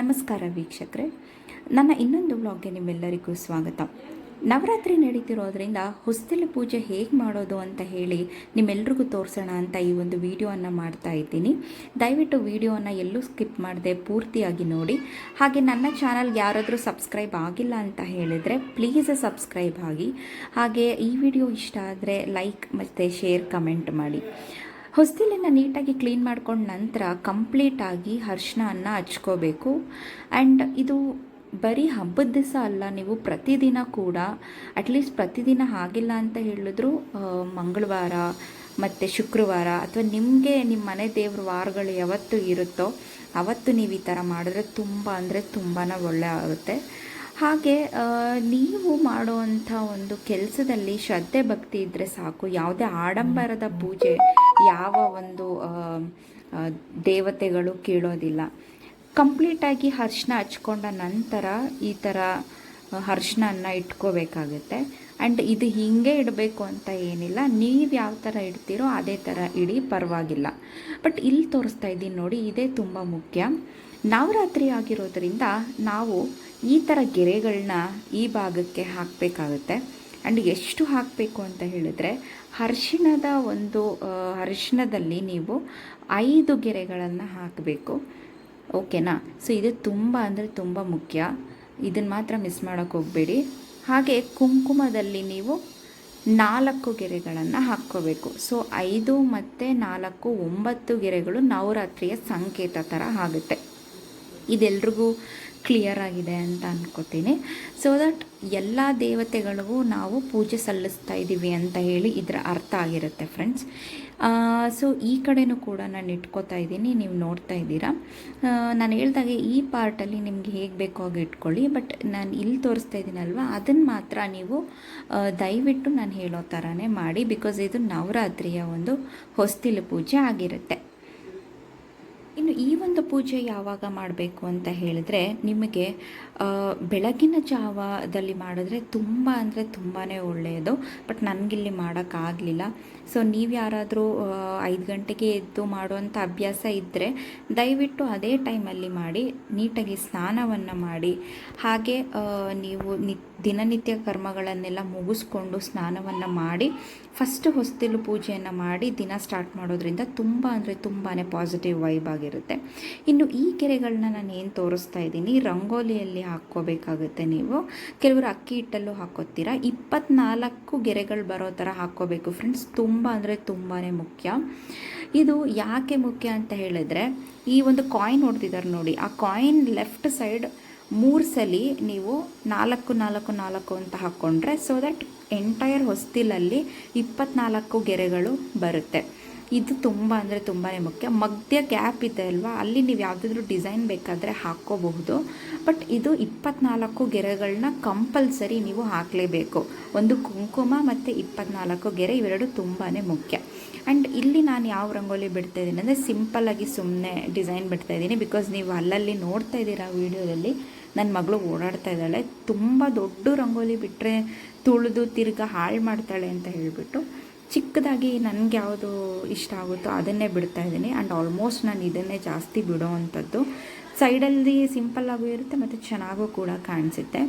ನಮಸ್ಕಾರ ವೀಕ್ಷಕರೇ. ನನ್ನ ಇನ್ನೊಂದು ವ್ಲಾಗ್ಗೆ ನಿಮ್ಮೆಲ್ಲರಿಗೂ ಸ್ವಾಗತ. ನವರಾತ್ರಿ ನಡೀತಿರೋದ್ರಿಂದ ಹೊಸ್ತಿಲು ಪೂಜೆ ಹೇಗೆ ಮಾಡೋದು ಅಂತ ಹೇಳಿ ನಿಮ್ಮೆಲ್ರಿಗೂ ತೋರಿಸೋಣ ಅಂತ ಈ ಒಂದು ವಿಡಿಯೋವನ್ನು ಮಾಡ್ತಾ ಇದ್ದೀನಿ. ದಯವಿಟ್ಟು ವಿಡಿಯೋನ ಎಲ್ಲೂ ಸ್ಕಿಪ್ ಮಾಡದೆ ಪೂರ್ತಿಯಾಗಿ ನೋಡಿ. ಹಾಗೆ ನನ್ನ ಚಾನಲ್ಗೆ ಯಾರಾದರೂ ಸಬ್ಸ್ಕ್ರೈಬ್ ಆಗಿಲ್ಲ ಅಂತ ಹೇಳಿದರೆ ಪ್ಲೀಸ್ ಸಬ್ಸ್ಕ್ರೈಬ್ ಆಗಿ. ಹಾಗೆ ಈ ವಿಡಿಯೋ ಇಷ್ಟ ಆದರೆ ಲೈಕ್ ಮತ್ತು ಶೇರ್ ಕಮೆಂಟ್ ಮಾಡಿ. ಹೊಸ್ತಿಲನ್ನು ನೀಟಾಗಿ ಕ್ಲೀನ್ ಮಾಡ್ಕೊಂಡ ನಂತರ ಕಂಪ್ಲೀಟಾಗಿ ಅನ್ನ ಹಚ್ಕೋಬೇಕು. ಆ್ಯಂಡ್ ಇದು ಬರೀ ಹಬ್ಬದ ದಿವಸ ಅಲ್ಲ, ನೀವು ಪ್ರತಿದಿನ ಕೂಡ ಅಟ್ಲೀಸ್ಟ್ ಪ್ರತಿದಿನ ಆಗಿಲ್ಲ ಅಂತ ಹೇಳಿದ್ರು ಮಂಗಳವಾರ ಮತ್ತು ಶುಕ್ರವಾರ ಅಥವಾ ನಿಮಗೆ ನಿಮ್ಮ ಮನೆ ದೇವ್ರ ವಾರಗಳು ಯಾವತ್ತು ಇರುತ್ತೋ, ಅವತ್ತು ನೀವು ಈ ಥರ ಮಾಡಿದ್ರೆ ತುಂಬ ಅಂದರೆ ತುಂಬಾ ಒಳ್ಳೆ ಆಗುತ್ತೆ. ಹಾಗೆ ನೀವು ಮಾಡುವಂಥ ಒಂದು ಕೆಲಸದಲ್ಲಿ ಶ್ರದ್ಧೆ ಭಕ್ತಿ ಇದ್ದರೆ ಸಾಕು. ಯಾವುದೇ ಆಡಂಬರದ ಪೂಜೆ ಯಾವ ಒಂದು ದೇವತೆಗಳು ಕೇಳೋದಿಲ್ಲ. ಕಂಪ್ಲೀಟಾಗಿ ಅರ್ಶಿನ ಹಚ್ಕೊಂಡ ನಂತರ ಈ ಥರ ಅರ್ಶಿನ ಇಟ್ಕೋಬೇಕಾಗುತ್ತೆ. ಆ್ಯಂಡ್ ಇದು ಹೀಗೆ ಇಡಬೇಕು ಅಂತ ಏನಿಲ್ಲ. ನೀವು ಯಾವ ಥರ ಇಡ್ತೀರೋ ಅದೇ ಥರ ಇಡಿ, ಪರವಾಗಿಲ್ಲ. ಬಟ್ ಇಲ್ಲಿ ತೋರಿಸ್ತಾ ಇದ್ದೀನಿ ನೋಡಿ, ಇದೇ ತುಂಬ ಮುಖ್ಯ. ನವರಾತ್ರಿ ಆಗಿರೋದ್ರಿಂದ ನಾವು ಈ ಥರ ಗೆರೆಗಳನ್ನ ಈ ಭಾಗಕ್ಕೆ ಹಾಕಬೇಕಾಗುತ್ತೆ. ಆ್ಯಂಡ್ ಎಷ್ಟು ಹಾಕಬೇಕು ಅಂತ ಹೇಳಿದ್ರೆ, ಅರಿಶಿಣದ ಒಂದು ಅರಿಶಿಣದಲ್ಲಿ ನೀವು ಐದು ಗೆರೆಗಳನ್ನು ಹಾಕಬೇಕು. ಓಕೆನಾ? ಸೊ, ಇದು ತುಂಬ ಅಂದರೆ ತುಂಬ ಮುಖ್ಯ. ಇದನ್ನು ಮಾತ್ರ ಮಿಸ್ ಮಾಡೋಕ್ಕೆ ಹೋಗಬೇಡಿ. ಹಾಗೆ ಕುಂಕುಮದಲ್ಲಿ ನೀವು ನಾಲ್ಕು ಗೆರೆಗಳನ್ನು ಹಾಕ್ಕೋಬೇಕು. ಸೊ, ಐದು ಮತ್ತು ನಾಲ್ಕು, ಒಂಬತ್ತು ಗೆರೆಗಳು ನವರಾತ್ರಿಯ ಸಂಕೇತ ಥರ ಆಗುತ್ತೆ. ಇದೆಲ್ರಿಗೂ ಕ್ಲಿಯರ್ ಆಗಿದೆ ಅಂತ ಅನ್ಕೋತೀನಿ. ಸೊ ದಟ್ ಎಲ್ಲ ದೇವತೆಗಳಿಗೂ ನಾವು ಪೂಜೆ ಸಲ್ಲಿಸ್ತಾ ಇದ್ದೀವಿ ಅಂತ ಹೇಳಿ ಇದರ ಅರ್ಥ ಆಗಿರುತ್ತೆ ಫ್ರೆಂಡ್ಸ್ ಸೊ ಈ ಕಡೆನೂ ಕೂಡ ನಾನು ಇಟ್ಕೋತಾ ಇದ್ದೀನಿ, ನೀವು ನೋಡ್ತಾ ಇದ್ದೀರಾ. ನಾನು ಹೇಳ್ದಾಗೆ ಈ ಪಾರ್ಟಲ್ಲಿ ನಿಮಗೆ ಹೇಗೆ ಬೇಕೋ ಹಾಗೆ ಇಟ್ಕೊಳ್ಳಿ ಬಟ್ ನಾನು ಇಲ್ಲಿ ತೋರಿಸ್ತಾ ಇದ್ದೀನಲ್ವ ಅದನ್ನು ಮಾತ್ರ ನೀವು ದಯವಿಟ್ಟು ನಾನು ಹೇಳೋ ಥರನೇ ಮಾಡಿ ಬಿಕಾಸ್ ಇದು ನವರಾತ್ರಿಯ ಒಂದು ಹೊಸ್ತಿಲು ಪೂಜೆ ಆಗಿರುತ್ತೆ. ಈ ಒಂದು ಪೂಜೆ ಯಾವಾಗ ಮಾಡಬೇಕು ಅಂತ ಹೇಳಿದ್ರೆ ನಿಮಗೆ ಬೆಳಗಿನ ಜಾವದಲ್ಲಿ ಮಾಡಿದ್ರೆ ತುಂಬ ಅಂದರೆ ತುಂಬಾ ಒಳ್ಳೆಯದು, ಬಟ್ ನನಗಿಲ್ಲಿ ಮಾಡೋಕ್ಕಾಗಲಿಲ್ಲ. ಸೊ ನೀವು ಯಾರಾದರೂ ಐದು ಗಂಟೆಗೆ ಎದ್ದು ಮಾಡುವಂಥ ಅಭ್ಯಾಸ ಇದ್ದರೆ ದಯವಿಟ್ಟು ಅದೇ ಟೈಮಲ್ಲಿ ಮಾಡಿ, ನೀಟಾಗಿ ಸ್ನಾನವನ್ನು ಮಾಡಿ. ಹಾಗೆ ನೀವು ನಿ, ದಿನನಿತ್ಯ ಕರ್ಮಗಳನ್ನೆಲ್ಲ ಮುಗಿಸ್ಕೊಂಡು ಸ್ನಾನವನ್ನು ಮಾಡಿ, ಫಸ್ಟ್ ಹೊಸ್ತಿಲು ಪೂಜೆಯನ್ನು ಮಾಡಿ ದಿನ ಸ್ಟಾರ್ಟ್ ಮಾಡೋದ್ರಿಂದ ತುಂಬ ಅಂದರೆ ತುಂಬಾ ಪಾಸಿಟಿವ್ ವೈಬ್ ಆಗಿರುತ್ತೆ. ಇನ್ನು ಈ ಕೆರೆಗಳನ್ನ ನಾನು ಏನು ತೋರಿಸ್ತಾ ಇದ್ದೀನಿ, ರಂಗೋಲಿಯಲ್ಲಿ ಹಾಕ್ಕೋಬೇಕಾಗುತ್ತೆ ನೀವು. ಕೆಲವರು ಅಕ್ಕಿ ಹಿಟ್ಟಲ್ಲೂ ಹಾಕೋತೀರಾ ಇಪ್ಪತ್ನಾಲ್ಕು ಗೆರೆಗಳು ಬರೋ ಥರ ಹಾಕ್ಕೋಬೇಕು ಫ್ರೆಂಡ್ಸ್ ತುಂಬ ಅಂದರೆ ತುಂಬಾ ಮುಖ್ಯ. ಇದು ಯಾಕೆ ಮುಖ್ಯ ಅಂತ ಹೇಳಿದ್ರೆ, ಈ ಒಂದು ಕಾಯಿನ್ ಹೊಡೆದಿದ್ದಾರೆ ನೋಡಿ, ಆ ಕಾಯಿನ್ ಲೆಫ್ಟ್ ಸೈಡ್ ಮೂರು ಸಲ ನೀವು ನಾಲ್ಕು ನಾಲ್ಕು ನಾಲ್ಕು ಅಂತ ಹಾಕ್ಕೊಂಡ್ರೆ ಸೊ ದಟ್ ಎಂಟೈರ್ ಹೊಸ್ತಿಲಲ್ಲಿ ಇಪ್ಪತ್ನಾಲ್ಕು ಗೆರೆಗಳು ಬರುತ್ತೆ. ಇದು ತುಂಬ ಅಂದರೆ ತುಂಬಾ ಮುಖ್ಯ. ಮಧ್ಯ ಗ್ಯಾಪ್ ಇದೆ ಅಲ್ವಾ? ಅಲ್ಲಿ ನೀವು ಯಾವುದಾದ್ರೂ ಡಿಸೈನ್ ಬೇಕಾದರೆ ಹಾಕ್ಕೋಬಹುದು ಬಟ್ ಇದು ಇಪ್ಪತ್ನಾಲ್ಕು ಗೆರೆಗಳನ್ನ ಕಂಪಲ್ಸರಿ ನೀವು ಹಾಕಲೇಬೇಕು. ಒಂದು ಕುಂಕುಮ ಮತ್ತು ಇಪ್ಪತ್ನಾಲ್ಕು ಗೆರೆ ಇವೆರಡು ತುಂಬಾ ಮುಖ್ಯ. ಆ್ಯಂಡ್ ಇಲ್ಲಿ ನಾನು ಯಾವ ರಂಗೋಲಿ ಬಿಡ್ತಾ ಇದ್ದೀನಿ ಅಂದರೆ ಸಿಂಪಲ್ಲಾಗಿ ಸುಮ್ಮನೆ ಡಿಸೈನ್ ಬಿಡ್ತಾ ಇದ್ದೀನಿ ಬಿಕಾಸ್ ನೀವು ಅಲ್ಲಲ್ಲಿ ನೋಡ್ತಾ ಇದ್ದೀರಾ ವೀಡಿಯೋದಲ್ಲಿ ನನ್ನ ಮಗಳು ಓಡಾಡ್ತಾ ಇದ್ದಾಳೆ. ತುಂಬ ದೊಡ್ಡ ರಂಗೋಲಿ ಬಿಟ್ಟರೆ ತುಳಿದು ತಿರ್ಗಾ ಹಾಳು ಮಾಡ್ತಾಳೆ ಅಂತ ಹೇಳಿಬಿಟ್ಟು ಚಿಕ್ಕದಾಗಿ ನನಗೆ ಯಾವುದು ಇಷ್ಟ ಆಗುತ್ತೋ ಅದನ್ನೇ ಬಿಡ್ತಾ ಇದ್ದೀನಿ. ಆ್ಯಂಡ್ ಆಲ್ಮೋಸ್ಟ್ ನಾನು ಇದನ್ನೇ ಜಾಸ್ತಿ ಬಿಡೋ ಅಂಥದ್ದು. ಸೈಡಲ್ಲಿ ಸಿಂಪಲ್ಲಾಗೂ ಇರುತ್ತೆ, ಮತ್ತು ಚೆನ್ನಾಗೂ ಕೂಡ ಕಾಣಿಸುತ್ತೆ.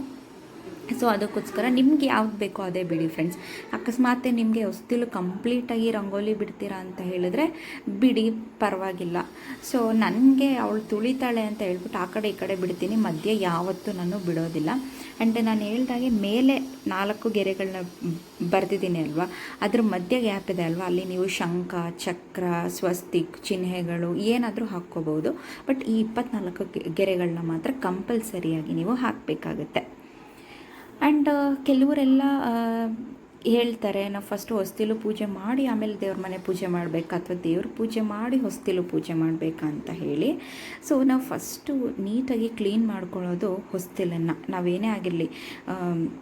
ಸೊ ಅದಕ್ಕೋಸ್ಕರ ನಿಮ್ಗೆ ಯಾವ್ದು ಬೇಕೋ ಅದೇ ಬಿಡಿ ಫ್ರೆಂಡ್ಸ್ ಅಕಸ್ಮಾತ್ ನಿಮಗೆ ಹೊಸ್ತಿಲು ಕಂಪ್ಲೀಟಾಗಿ ರಂಗೋಲಿ ಬಿಡ್ತೀರಾ ಅಂತ ಹೇಳಿದ್ರೆ ಬಿಡಿ, ಪರವಾಗಿಲ್ಲ. ಸೊ ನನಗೆ ಅವಳು ತುಳಿತಾಳೆ ಅಂತ ಹೇಳ್ಬಿಟ್ಟು ಆ ಕಡೆ ಈ ಕಡೆ ಬಿಡ್ತೀನಿ. ಮಧ್ಯೆ ಯಾವತ್ತೂ ನಾನು ಬಿಡೋದಿಲ್ಲ. ಆ್ಯಂಡ್ ನಾನು ಹೇಳ್ದಾಗೆ ಮೇಲೆ ನಾಲ್ಕು ಗೆರೆಗಳನ್ನ ಬರೆದಿದ್ದೀನಿ ಅಲ್ವಾ? ಅದ್ರ ಮಧ್ಯೆ ಗ್ಯಾಪ್ ಇದೆ ಅಲ್ವಾ? ಅಲ್ಲಿ ನೀವು ಶಂಖ, ಚಕ್ರ, ಸ್ವಸ್ತಿಕ್, ಚಿಹ್ನೆಗಳು ಏನಾದರೂ ಹಾಕ್ಕೋಬೋದು ಬಟ್ ಈ ಇಪ್ಪತ್ನಾಲ್ಕು ಗೆರೆಗಳನ್ನ ಮಾತ್ರ ಕಂಪಲ್ಸರಿಯಾಗಿ ನೀವು ಹಾಕಬೇಕಾಗುತ್ತೆ. ಆ್ಯಂಡ್ ಕೆಲವರೆಲ್ಲ ಹೇಳ್ತಾರೆ, ನಾವು ಫಸ್ಟು ಹೊಸ್ತಿಲು ಪೂಜೆ ಮಾಡಿ, ಆಮೇಲೆ ದೇವ್ರ ಮನೆ ಪೂಜೆ ಮಾಡಬೇಕಾ ಅಥವಾ ದೇವ್ರ ಪೂಜೆ ಮಾಡಿ ಹೊಸ್ತಿಲು ಪೂಜೆ ಮಾಡಬೇಕಾ ಅಂತ ಹೇಳಿ. ಸೊ ನಾವು ಫಸ್ಟು ನೀಟಾಗಿ ಕ್ಲೀನ್ ಮಾಡ್ಕೊಳ್ಳೋದು ಹೊಸ್ತಿಲನ್ನು. ನಾವೇನೇ ಆಗಿರಲಿ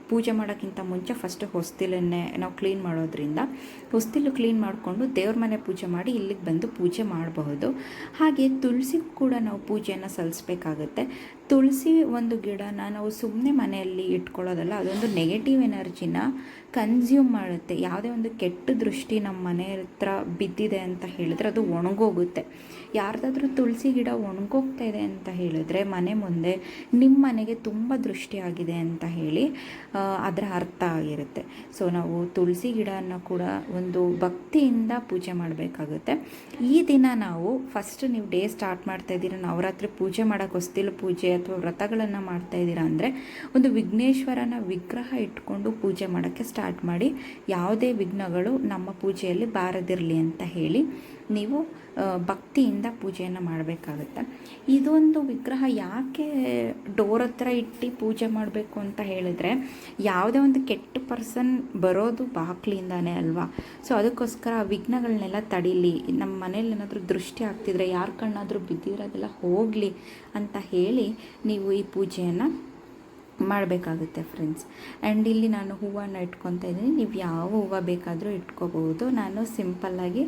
ಪೂಜೆ ಮಾಡೋಕ್ಕಿಂತ ಮುಂಚೆ ಫಸ್ಟು ಹೊಸ್ತಿಲನ್ನೇ ನಾವು ಕ್ಲೀನ್ ಮಾಡೋದ್ರಿಂದ, ಹೊಸ್ತಿಲು ಕ್ಲೀನ್ ಮಾಡಿಕೊಂಡು ದೇವ್ರ ಮನೆ ಪೂಜೆ ಮಾಡಿ ಇಲ್ಲಿಗೆ ಬಂದು ಪೂಜೆ ಮಾಡಬಹುದು. ಹಾಗೆ ತುಳಸಿಗೂ ಕೂಡ ನಾವು ಪೂಜೆಯನ್ನು ಸಲ್ಲಿಸ್ಬೇಕಾಗುತ್ತೆ ತುಳಸಿ ಒಂದು ಗಿಡನ ನಾವು ಸುಮ್ಮನೆ ಮನೆಯಲ್ಲಿ ಇಟ್ಕೊಳ್ಳೋದಲ್ಲ, ಅದೊಂದು ನೆಗೆಟಿವ್ ಎನರ್ಜಿನ ಕನ್ಸ್ಯೂಮ್ ಮಾಡುತ್ತೆ. ಯಾವುದೇ ಒಂದು ಕೆಟ್ಟ ದೃಷ್ಟಿ ನಮ್ಮ ಮನೆ ಹತ್ರ ಬಿದ್ದಿದೆ ಅಂತ ಹೇಳಿದ್ರೆ ಅದು ಒಣಗೋಗುತ್ತೆ. ಯಾರ್ದಾದ್ರೂ ತುಳಸಿ ಗಿಡ ಒಣಗೋಗ್ತಾ ಇದೆ ಅಂತ ಹೇಳಿದ್ರೆ ಮನೆ ಮುಂದೆ ನಿಮ್ಮ ಮನೆಗೆ ತುಂಬ ದೃಷ್ಟಿಯಾಗಿದೆ ಅಂತ ಹೇಳಿ ಅದರ ಅರ್ಥ ಆಗಿರುತ್ತೆ. ಸೊ ನಾವು ತುಳಸಿ ಗಿಡನ ಕೂಡ ಒಂದು ಭಕ್ತಿಯಿಂದ ಪೂಜೆ ಮಾಡಬೇಕಾಗುತ್ತೆ. ಈ ದಿನ ನಾವು ಫಸ್ಟ್ ನೀವು ಡೇ ಸ್ಟಾರ್ಟ್ ಮಾಡ್ತಾ ಇದ್ದೀರಾ, ನವರಾತ್ರಿ ಪೂಜೆ ಮಾಡೋಕೆ ಹೊಸ್ತಿಲು ಪೂಜೆ ಅಥವಾ ವ್ರತಗಳನ್ನು ಮಾಡ್ತಾ ಇದ್ದೀರಾ ಅಂದರೆ ಒಂದು ವಿಘ್ನೇಶ್ವರನ ವಿಗ್ರಹ ಇಟ್ಕೊಂಡು ಪೂಜೆ ಮಾಡೋಕ್ಕೆ ಸ್ಟಾರ್ಟ್ ಮಾಡಿ ಯಾವುದೇ ವಿಘ್ನಗಳು ನಮ್ಮ ಪೂಜೆಯಲ್ಲಿ ಬಾರದಿರಲಿ ಅಂತ ಹೇಳಿ ನೀವು ಭಕ್ತಿಯಿಂದ ಪೂಜೆಯನ್ನು ಮಾಡಬೇಕಾಗುತ್ತೆ. ಇದೊಂದು ವಿಗ್ರಹ ಯಾಕೆ ಡೋರ್ ಹತ್ರ ಇಟ್ಟು ಪೂಜೆ ಮಾಡಬೇಕು ಅಂತ ಹೇಳಿದ್ರೆ, ಯಾವುದೇ ಒಂದು ಕೆಟ್ಟ ಪರ್ಸನ್ ಬರೋದು ಬಾಕ್ಲಿಂದಾನೇ ಅಲ್ವಾ? ಸೊ ಅದಕ್ಕೋಸ್ಕರ ಆ ವಿಘ್ನಗಳನ್ನೆಲ್ಲ ತಡೀಲಿ. ನಮ್ಮ ಮನೇಲಿ ಏನಾದರೂ ದೃಷ್ಟಿ ಆಗ್ತಿದ್ರೆ ಯಾರ ಕಣ್ಣಾದರೂ ಬಿದ್ದಿರೋದೆಲ್ಲ ಹೋಗಲಿ ಅಂತ ಹೇಳಿ ನೀವು ಈ ಪೂಜೆಯನ್ನು ಮಾಡಬೇಕಾಗುತ್ತೆ ಫ್ರೆಂಡ್ಸ್ ಆ್ಯಂಡ್ ಇಲ್ಲಿ ನಾನು ಹೂವನ್ನು ಇಟ್ಕೊತಾ ಇದ್ದೀನಿ. ನೀವು ಯಾವ ಹೂವು ಬೇಕಾದರೂ ಇಟ್ಕೋಬಹುದು. ನಾನು ಸಿಂಪಲ್ಲಾಗಿ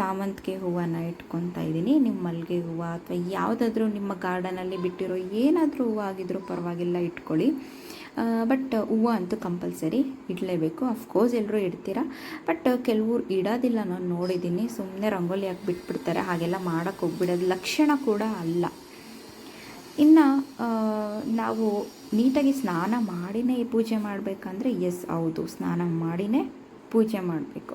ಸಾಮಂತಿಗೆ ಹೂವನ್ನು ಇಟ್ಕೊತಾ ಇದ್ದೀನಿ. ನಿಮ್ಮ ಮಲ್ಲಿಗೆ ಹೂವು ಅಥವಾ ಯಾವುದಾದ್ರೂ ನಿಮ್ಮ ಗಾರ್ಡನಲ್ಲಿ ಬಿಟ್ಟಿರೋ ಏನಾದರೂ ಹೂವು ಆಗಿದ್ರೂ ಪರವಾಗಿಲ್ಲ, ಇಟ್ಕೊಳ್ಳಿ. ಬಟ್ ಹೂವು ಅಂತೂ ಕಂಪಲ್ಸರಿ ಇಡಲೇಬೇಕು. ಅಫ್ಕೋರ್ಸ್ ಎಲ್ಲರೂ ಇಡ್ತೀರಾ. ಬಟ್ ಕೆಲವ್ರು ಇಡೋದಿಲ್ಲ. ನಾನು ನೋಡಿದ್ದೀನಿ. ಸುಮ್ಮನೆ ರಂಗೋಲಿ ಹಾಕಿ ಬಿಟ್ಬಿಡ್ತಾರೆ ಹಾಗೆಲ್ಲ ಮಾಡೋಕ್ಕೆ ಹೋಗ್ಬಿಡೋದು. ಲಕ್ಷಣ ಕೂಡ ಅಲ್ಲ. ಇನ್ನು ನಾವು ನೀಟಾಗಿ ಸ್ನಾನ ಮಾಡಿನೇ ಪೂಜೆ ಮಾಡಬೇಕಂದ್ರೆ ಎಸ್, ಹೌದು, ಸ್ನಾನ ಮಾಡಿನೇ ಪೂಜೆ ಮಾಡಬೇಕು.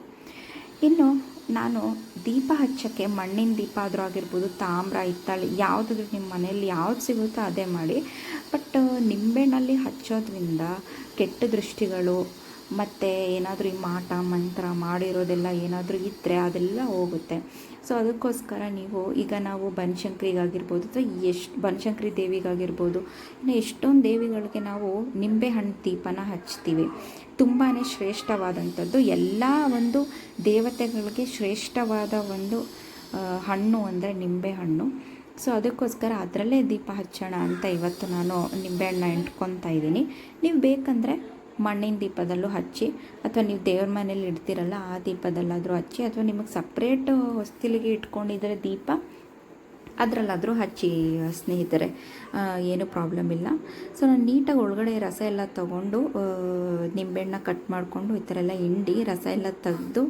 ಇನ್ನು ನಾನು ದೀಪ ಹಚ್ಚೋಕ್ಕೆ, ಮಣ್ಣಿನ ದೀಪ ಆದರೂ ಆಗಿರ್ಬೋದು, ತಾಮ್ರ, ಹಿತ್ತಾಳೆ, ಯಾವುದಾದ್ರೂ ನಿಮ್ಮ ಮನೆಯಲ್ಲಿ ಯಾವ್ದು ಸಿಗುತ್ತೋ ಅದೇ ಮಾಡಿ. ಬಟ್ ನಿಂಬೆಣ್ಣಲ್ಲಿ ಹಚ್ಚೋದ್ರಿಂದ ಕೆಟ್ಟ ದೃಷ್ಟಿಗಳು ಮತ್ತು ಏನಾದರೂ ಈ ಮಾಟ, ಮಂತ್ರ ಮಾಡಿರೋದೆಲ್ಲ ಏನಾದರೂ ಇದ್ದರೆ ಅದೆಲ್ಲ ಹೋಗುತ್ತೆ. ಸೊ ಅದಕ್ಕೋಸ್ಕರ ನೀವು, ಈಗ ನಾವು ಬನಶಂಕರಿಗಾಗಿರ್ಬೋದು ಅಥವಾ ಎಷ್ಟು, ಬನಶಂಕರಿ ದೇವಿಗಾಗಿರ್ಬೋದು, ಇನ್ನು ಎಷ್ಟೊಂದು ದೇವಿಗಳಿಗೆ ನಾವು ನಿಂಬೆಹಣ್ಣು ದೀಪನ ಹಚ್ತೀವಿ. ತುಂಬಾ ಶ್ರೇಷ್ಠವಾದಂಥದ್ದು. ಎಲ್ಲ ಒಂದು ದೇವತೆಗಳಿಗೆ ಶ್ರೇಷ್ಠವಾದ ಒಂದು ಹಣ್ಣು ಅಂದರೆ ನಿಂಬೆಹಣ್ಣು ಸೊ ಅದಕ್ಕೋಸ್ಕರ ಅದರಲ್ಲೇ ದೀಪ ಹಚ್ಚೋಣ ಅಂತ ಇವತ್ತು ನಾನು ನಿಂಬೆಹಣ್ಣ ಇಟ್ಕೊತಾ ಇದ್ದೀನಿ. ನೀವು ಬೇಕಂದರೆ ಮಣ್ಣಿನ ದೀಪದಲ್ಲೂ ಹಚ್ಚಿ, ಅಥವಾ ನೀವು ದೇವ್ರ ಮನೇಲಿ ಇಡ್ತೀರಲ್ಲ, ಆ ದೀಪದಲ್ಲಾದರೂ ಹಚ್ಚಿ, ಅಥವಾ ನಿಮಗೆ ಸಪ್ರೇಟ್ ಹೊಸ್ತಿಲಿಗೆ ಇಟ್ಕೊಂಡಿದ್ರೆ ದೀಪ, ಅದರಲ್ಲಾದರೂ ಹಚ್ಚಿ, ಸ್ನೇಹಿತರೆ. ಏನು ಪ್ರಾಬ್ಲಮ್ ಇಲ್ಲ. ಸೊ ನಾನು ನೀಟಾಗಿ ಒಳಗಡೆ ರಸ ಎಲ್ಲ ತೊಗೊಂಡು ನಿಂಬೆಹಣ್ಣ ಕಟ್ ಮಾಡಿಕೊಂಡು ಈ ಥರ ಎಲ್ಲ ಹಿಂಡಿ ರಸ ಎಲ್ಲ ತೆಗೆದು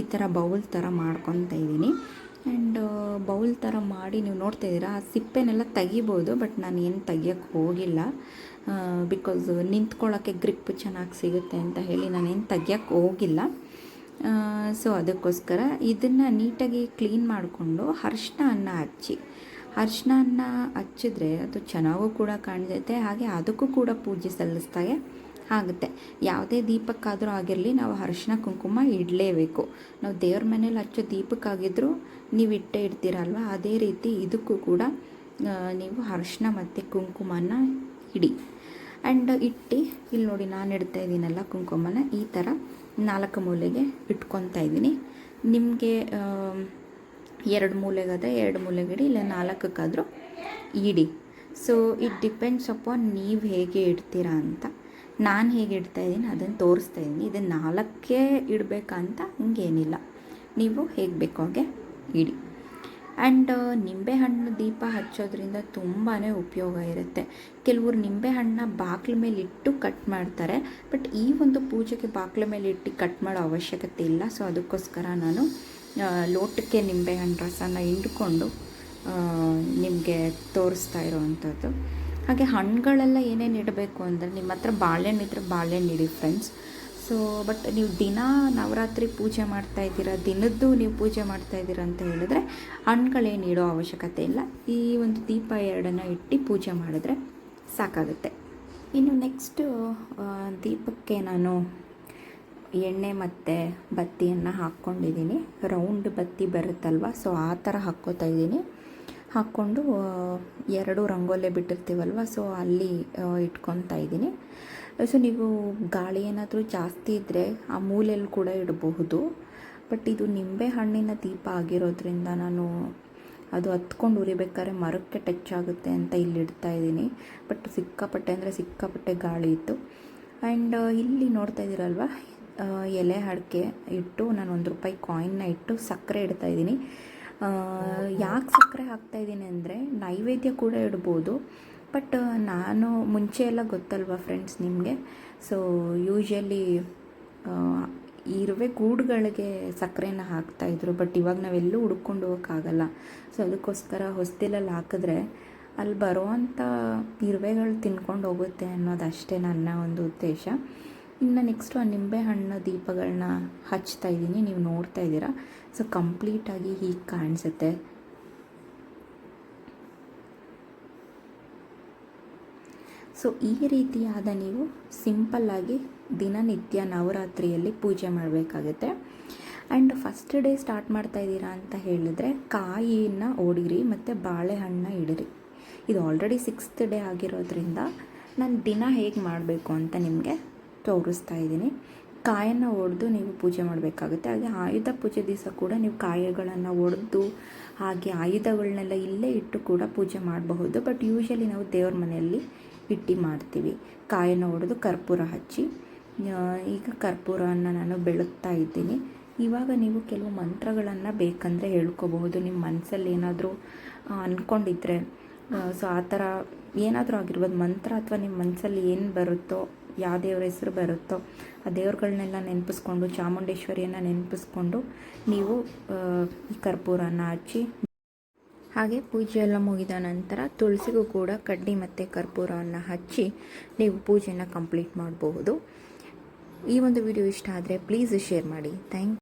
ಈ ಥರ ಬೌಲ್ ಥರ ಮಾಡ್ಕೊತಾ ಇದ್ದೀನಿ. ಆ್ಯಂಡ್ ಬೌಲ್ ಥರ ಮಾಡಿ ನೀವು ನೋಡ್ತಾ ಇದ್ದೀರಾ, ಆ ಸಿಪ್ಪೆನೆಲ್ಲ ತೆಗಿಬೋದು ಬಟ್ ನಾನು ಏನು ತೆಗಿಯೋಕ್ಕೆ ಹೋಗಿಲ್ಲ. ಬಿಕಾಸ್ ನಿಂತ್ಕೊಳ್ಳೋಕ್ಕೆ ಗ್ರಿಪ್ ಚೆನ್ನಾಗಿ ಸಿಗುತ್ತೆ ಅಂತ ಹೇಳಿ ನಾನೇನು ತೆಗಿಯೋಕ್ಕೆ ಹೋಗಿಲ್ಲ. ಸೊ ಅದಕ್ಕೋಸ್ಕರ ಇದನ್ನು ನೀಟಾಗಿ ಕ್ಲೀನ್ ಮಾಡಿಕೊಂಡು ಅನ್ನ ಹಚ್ಚಿ. ಅನ್ನ ಹಚ್ಚಿದ್ರೆ ಅದು ಚೆನ್ನಾಗೂ ಕೂಡ ಕಾಣಿಸುತ್ತೆ ಹಾಗೆ ಅದಕ್ಕೂ ಕೂಡ ಪೂಜೆ ಸಲ್ಲಿಸ್ದಾಗೆ ಆಗುತ್ತೆ. ಯಾವುದೇ ದೀಪಕ್ಕಾದರೂ ಆಗಿರಲಿ, ನಾವು ಅರಿಶಿನ ಕುಂಕುಮ ಇಡಲೇಬೇಕು. ನಾವು ದೇವ್ರ ಮನೇಲಿ ಹಚ್ಚೋ ದೀಪಕ್ಕಾಗಿದ್ದರೂ ನೀವು ಇಟ್ಟೇ ಇಡ್ತೀರಲ್ವ? ಅದೇ ರೀತಿ ಇದಕ್ಕೂ ಕೂಡ ನೀವು ಅರಿಶಿನ ಮತ್ತು ಕುಂಕುಮನ ಇಡಿ. ಆ್ಯಂಡ್ ಇಟ್ಟು, ಇಲ್ಲಿ ನೋಡಿ ನಾನು ಇಡ್ತಾ ಇದ್ದೀನಲ್ಲ ಕುಂಕುಮನ, ಈ ಥರ ನಾಲ್ಕು ಮೂಲೆಗೆ ಇಟ್ಕೊತಾ ಇದ್ದೀನಿ. ನಿಮಗೆ ಎರಡು ಮೂಲೆಗಾದರೆ ಎರಡು ಮೂಲೆಗಿಡಿ ಇಲ್ಲ ನಾಲ್ಕಕ್ಕಾದರೂ ಇಡಿ. ಸೊ ಇಟ್ ಡಿಪೆಂಡ್ಸ್ ಅಪಾನ್ ನೀವು ಹೇಗೆ ಇಡ್ತೀರಾ ಅಂತ. ನಾನು ಹೇಗೆ ಇಡ್ತಾ ಇದ್ದೀನಿ, ಅದನ್ನು ತೋರಿಸ್ತಾ ಇದ್ದೀನಿ. ಇದನ್ನು ನಾಲ್ಕೇ ಇಡಬೇಕಂತ ಹಿಂಗೇನಿಲ್ಲ. ನೀವು ಹೇಗೆ ಬೇಕೋ ಹಾಗೆ ಇಡಿ. ಆ್ಯಂಡ್ ನಿಂಬೆಹಣ್ಣು ದೀಪ ಹಚ್ಚೋದ್ರಿಂದ ತುಂಬಾ ಉಪಯೋಗ ಇರುತ್ತೆ. ಕೆಲವರು ನಿಂಬೆಹಣ್ಣನ್ನ ಬಾಕ್ಲ ಮೇಲೆ ಇಟ್ಟು ಕಟ್ ಮಾಡ್ತಾರೆ. ಬಟ್ ಈ ಒಂದು ಪೂಜೆಗೆ ಬಾಕ್ಲ ಮೇಲೆ ಇಟ್ಟು ಕಟ್ ಮಾಡೋ ಅವಶ್ಯಕತೆ ಇಲ್ಲ. ಸೊ, ಅದಕ್ಕೋಸ್ಕರ ನಾನು ಲೋಟಕ್ಕೆ ನಿಂಬೆಹಣ್ಣು ರಸನ ಹಿಂಡ್ಕೊಂಡು ನಿಮಗೆ ತೋರಿಸ್ತಾ ಇರೋವಂಥದ್ದು. ಹಾಗೆ ಹಣ್ಣುಗಳೆಲ್ಲ ಏನೇನು ಇಡಬೇಕು ಅಂದರೆ ನಿಮ್ಮ ಹತ್ರ ಬಾಳೆಹಣ್ಣು ಇದ್ದರೆ ಬಾಳೆಹಣ್ಣು ಇಡಿ ಫ್ರೆಂಡ್ಸ್ ಸೊ ಬಟ್ ನೀವು ದಿನ ನವರಾತ್ರಿ ಪೂಜೆ ಮಾಡ್ತಾ ಇದ್ದೀರಾ, ದಿನದ್ದು ನೀವು ಪೂಜೆ ಮಾಡ್ತಾ ಇದ್ದೀರಾ ಅಂತ ಹೇಳಿದ್ರೆ ಹಣ್ಣುಗಳೇನು ಇಡೋ ಅವಶ್ಯಕತೆ ಇಲ್ಲ. ಈ ಒಂದು ದೀಪ ಎರಡನ್ನು ಇಟ್ಟು ಪೂಜೆ ಮಾಡಿದ್ರೆ ಸಾಕಾಗುತ್ತೆ. ಇನ್ನು ನೆಕ್ಸ್ಟು ದೀಪಕ್ಕೆ ನಾನು ಎಣ್ಣೆ ಮತ್ತು ಬತ್ತಿಯನ್ನು ಹಾಕ್ಕೊಂಡಿದ್ದೀನಿ. ರೌಂಡ್ ಬತ್ತಿ ಬರುತ್ತಲ್ವ ಸೊ ಆ ಥರ ಹಾಕ್ಕೋತಾ ಇದ್ದೀನಿ. ಹಾಕ್ಕೊಂಡು ಎರಡು ರಂಗೋಲೆ ಬಿಟ್ಟಿರ್ತೀವಲ್ವ, ಸೊ ಅಲ್ಲಿ ಇಟ್ಕೊತಾ ಇದ್ದೀನಿ. ಸೊ ನೀವು ಗಾಳಿ ಏನಾದರೂ ಜಾಸ್ತಿ ಇದ್ದರೆ ಆ ಮೂಲೆಯಲ್ಲಿ ಕೂಡ ಇಡಬಹುದು. ಬಟ್ ಇದು ನಿಂಬೆ ಹಣ್ಣಿನ ದೀಪ ಆಗಿರೋದ್ರಿಂದ ನಾನು ಅದು ಹತ್ಕೊಂಡು ಉರಿಬೇಕಾದ್ರೆ ಮರಕ್ಕೆ ಟಚ್ ಆಗುತ್ತೆ ಅಂತ ಇಲ್ಲಿ ಇಡ್ತಾ ಇದ್ದೀನಿ. ಬಟ್ ಸಿಕ್ಕಾಪಟ್ಟೆ ಅಂದರೆ ಸಿಕ್ಕಾಪಟ್ಟೆ ಗಾಳಿ ಇತ್ತು. ಆ್ಯಂಡ್ ಇಲ್ಲಿ ನೋಡ್ತಾ ಇದ್ದೀರಲ್ವ ಎಲೆ ಅಡಿಕೆ ಇಟ್ಟು ನಾನು ಒಂದು ರೂಪಾಯಿ ಕಾಯಿನ್ನ ಇಟ್ಟು ಸಕ್ಕರೆ ಇಡ್ತಾ ಇದ್ದೀನಿ. ಯಾಕೆ ಸಕ್ಕರೆ ಹಾಕ್ತಾ ಇದ್ದೀನಿ ಅಂದರೆ ನೈವೇದ್ಯ ಕೂಡ ಇಡ್ಬೋದು ಬಟ್ ನಾನು ಮುಂಚೆ ಎಲ್ಲ ಗೊತ್ತಲ್ವ ಫ್ರೆಂಡ್ಸ್ ನಿಮಗೆ? ಸೊ ಯೂಶ್ವಲಿ ಇರುವೆ ಗೂಡುಗಳಿಗೆ ಸಕ್ಕರೆನ ಹಾಕ್ತಾಯಿದ್ರು ಬಟ್ ಇವಾಗ ನಾವೆಲ್ಲೂ ಹುಡ್ಕೊಂಡು ಹೋಗೋಕ್ಕಾಗಲ್ಲ. ಸೊ ಅದಕ್ಕೋಸ್ಕರ ಹೊಸ್ತಿಲಲ್ಲಿ ಹಾಕಿದ್ರೆ ಅಲ್ಲಿ ಬರುವಂಥ ಇರುವೆಗಳು ತಿನ್ಕೊಂಡು ಹೋಗುತ್ತೆ ಅನ್ನೋದು ಅಷ್ಟೇ ನನ್ನ ಒಂದು ಉದ್ದೇಶ. ಇನ್ನು ನೆಕ್ಸ್ಟು ಆ ನಿಂಬೆಹಣ್ಣು ದೀಪಗಳನ್ನ ಹಚ್ತಾ ಇದ್ದೀನಿ ನೀವು ನೋಡ್ತಾ ಇದ್ದೀರಾ. ಸೊ ಕಂಪ್ಲೀಟಾಗಿ ಹೀಗೆ ಕಾಣಿಸುತ್ತೆ. ಸೊ ಈ ರೀತಿಯಾದ ನೀವು ಸಿಂಪಲ್ಲಾಗಿ ದಿನನಿತ್ಯ ನವರಾತ್ರಿಯಲ್ಲಿ ಪೂಜೆ ಮಾಡಬೇಕಾಗುತ್ತೆ. ಆ್ಯಂಡ್ ಫಸ್ಟ್ ಡೇ ಸ್ಟಾರ್ಟ್ ಮಾಡ್ತಾ ಇದ್ದೀರಾ ಅಂತ ಹೇಳಿದ್ರೆ ಕಾಯಿನ ಓಡಿರಿ ಮತ್ತು ಬಾಳೆಹಣ್ಣು ಇಡಿರಿ. ಇದು ಆಲ್ರೆಡಿ ಸಿಕ್ಸ್ತ್ ಡೇ ಆಗಿರೋದ್ರಿಂದ ನಾನು ದಿನ ಹೇಗೆ ಮಾಡಬೇಕು ಅಂತ ನಿಮಗೆ ತೋರಿಸ್ತಾ ಇದ್ದೀನಿ. ಕಾಯನ್ನು ಒಡೆದು ನೀವು ಪೂಜೆ ಮಾಡಬೇಕಾಗುತ್ತೆ. ಹಾಗೆ ಆಯುಧ ಪೂಜೆ ದಿವಸ ಕೂಡ ನೀವು ಕಾಯಗಳನ್ನು ಒಡೆದು, ಹಾಗೆ ಆಯುಧಗಳನ್ನೆಲ್ಲ ಇಲ್ಲೇ ಇಟ್ಟು ಕೂಡ ಪೂಜೆ ಮಾಡಬಹುದು. ಬಟ್ ಯೂಶಲಿ ನಾವು ದೇವ್ರ ಮನೆಯಲ್ಲಿ ಇಟ್ಟು ಮಾಡ್ತೀವಿ. ಕಾಯನ್ನು ಒಡೆದು ಕರ್ಪೂರ ಹಚ್ಚಿ ಈಗ ಕರ್ಪೂರವನ್ನು ನಾನು ಬೆಳಗ್ತಾ ಇದ್ದೀನಿ. ಇವಾಗ ನೀವು ಕೆಲವು ಮಂತ್ರಗಳನ್ನು ಬೇಕಂದರೆ ಹೇಳ್ಕೋಬಹುದು. ನಿಮ್ಮ ಮನಸ್ಸಲ್ಲಿ ಏನಾದರೂ ಅಂದ್ಕೊಂಡಿದ್ರೆ ಸೊ ಆ ಥರ ಏನಾದರೂ ಆಗಿರ್ಬೋದು. ಮಂತ್ರ ಅಥವಾ ನಿಮ್ಮ ಮನಸ್ಸಲ್ಲಿ ಏನು ಬರುತ್ತೋ ಯಾವ ದೇವ್ರ ಹೆಸರು ಬರುತ್ತೋ ಆ ದೇವ್ರುಗಳನ್ನೆಲ್ಲ ನೆನಪಿಸ್ಕೊಂಡು, ಚಾಮುಂಡೇಶ್ವರಿಯನ್ನು ನೆನಪಿಸ್ಕೊಂಡು ನೀವು ಈ ಕರ್ಪೂರನ ಹಚ್ಚಿ, ಹಾಗೆ ಪೂಜೆ ಎಲ್ಲ ಮುಗಿದ ನಂತರ ತುಳಸಿಗೂ ಕೂಡ ಕಡ್ಡಿ ಮತ್ತು ಕರ್ಪೂರವನ್ನು ಹಚ್ಚಿ ನೀವು ಪೂಜೆನ ಕಂಪ್ಲೀಟ್ ಮಾಡಬಹುದು. ಈ ಒಂದು ವಿಡಿಯೋ ಇಷ್ಟ ಆದರೆ ಪ್ಲೀಸ್ ಶೇರ್ ಮಾಡಿ. ಥ್ಯಾಂಕ್